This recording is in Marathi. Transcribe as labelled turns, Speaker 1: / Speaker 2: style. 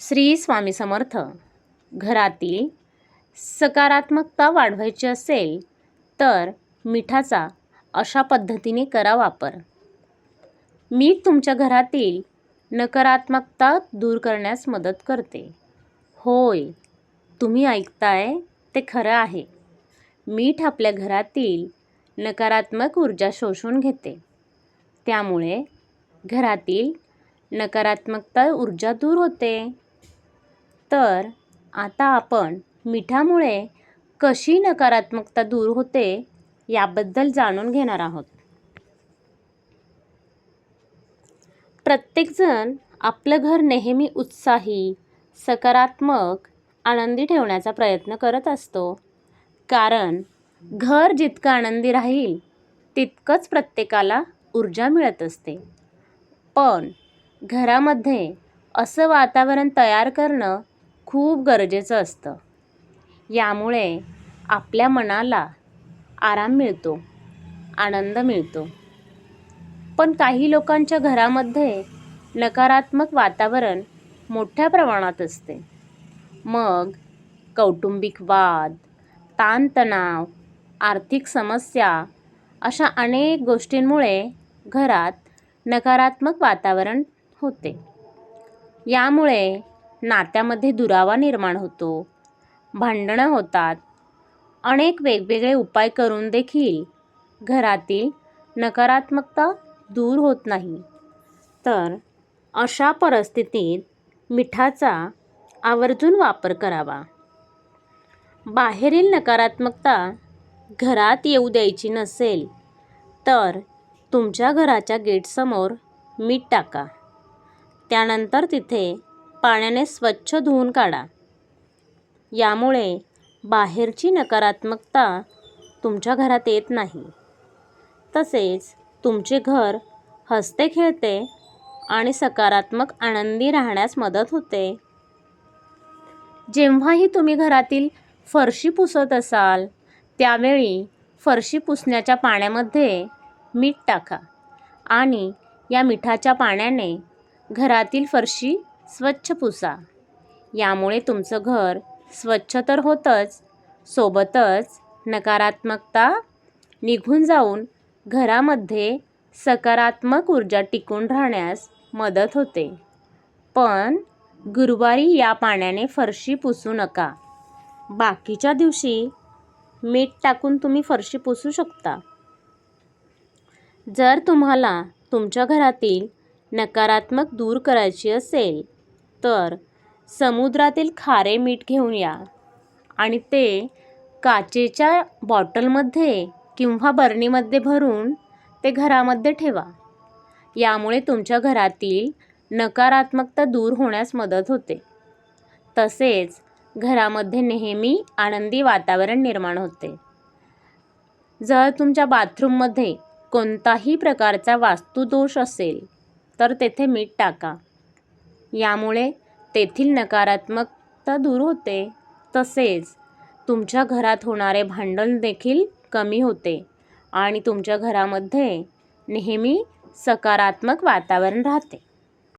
Speaker 1: श्री स्वामी समर्थ. घरातील सकारात्मकता वाढवायची असेल तर मिठाचा अशा पद्धतीने करा वापर. मीठ तुमच्या घरातील नकारात्मकता दूर करण्यास मदत करते. होय तुम्ही ऐकताय ते खरं आहे. मीठ आपल्या घरातील नकारात्मक ऊर्जा शोषून घेते. त्यामुळे घरातील नकारात्मकता ऊर्जा दूर होते. तर आता आपण मिठामुळे कशी नकारात्मकता दूर होते याबद्दल जाणून घेणार आहोत. प्रत्येकजण आपलं घर नेहमी उत्साही सकारात्मक आनंदी ठेवण्याचा प्रयत्न करत असतो. कारण घर जितकं आनंदी राहील तितकंच प्रत्येकाला ऊर्जा मिळत असते. पण घरामध्ये असं वातावरण तयार करणं खूप गरजेचं असतं. यामुळे आपल्या मनाला आराम मिळतो आनंद मिळतो. पण काही लोकांच्या घरामध्ये नकारात्मक वातावरण मोठ्या प्रमाणात असते. मग कौटुंबिक वाद ताणतणाव आर्थिक समस्या अशा अनेक गोष्टींमुळे घरात नकारात्मक वातावरण होते. यामुळे नात्यामध्ये दुरावा निर्माण होतो. भांडणं होतात. अनेक वेगवेगळे उपाय करून देखील घरातील नकारात्मकता दूर होत नाही. तर अशा परिस्थितीत मिठाचा आवर्जून वापर करावा. बाहेरील नकारात्मकता घरात येऊ द्यायची नसेल तर तुमच्या घराच्या गेटसमोर मीठ टाका. त्यानंतर तिथे पाण्याने स्वच्छ धुवून काढा. यामुळे बाहेरची नकारात्मकता तुमच्या घरात येत नाही. तसेच तुमचे घर हसते खेळते आणि सकारात्मक आनंदी राहण्यास मदत होते. जेव्हाही तुम्ही घरातील फरशी पुसत असाल त्यावेळी फरशी पुसण्याच्या पाण्यामध्ये मीठ टाका आणि या मिठाच्या पाण्याने घरातील फरशी स्वच्छ पुसा. यामुळे तुमचं घर स्वच्छ तर होतंच सोबतच नकारात्मकता निघून जाऊन घरामध्ये सकारात्मक ऊर्जा टिकून राहण्यास मदत होते. पण गुरुवारी या पाण्याने फरशी पुसू नका. बाकीच्या दिवशी मीठ टाकून तुम्ही फरशी पुसू शकता. जर तुम्हाला तुमच्या घरातील नकारात्मक दूर करायची असेल तर समुद्रातील खारे मीठ घेऊन या. आणि ते काचेच्या बॉटलमध्ये किंवा बरणीमध्ये भरून ते घरामध्ये ठेवा. यामुळे तुमच्या घरातील नकारात्मकता दूर होण्यास मदत होते. तसेच घरामध्ये नेहमी आनंदी वातावरण निर्माण होते. जर तुमच्या बाथरूममध्ये कोणताही प्रकारचा वास्तुदोष असेल तर तेथे मीठ टाका. यामुळे तेथील नकारात्मकता दूर होते. तसेच तुमच्या घरात होणारे भांडण देखील कमी होते आणि तुमच्या घरामध्ये नेहमी सकारात्मक वातावरण राहते.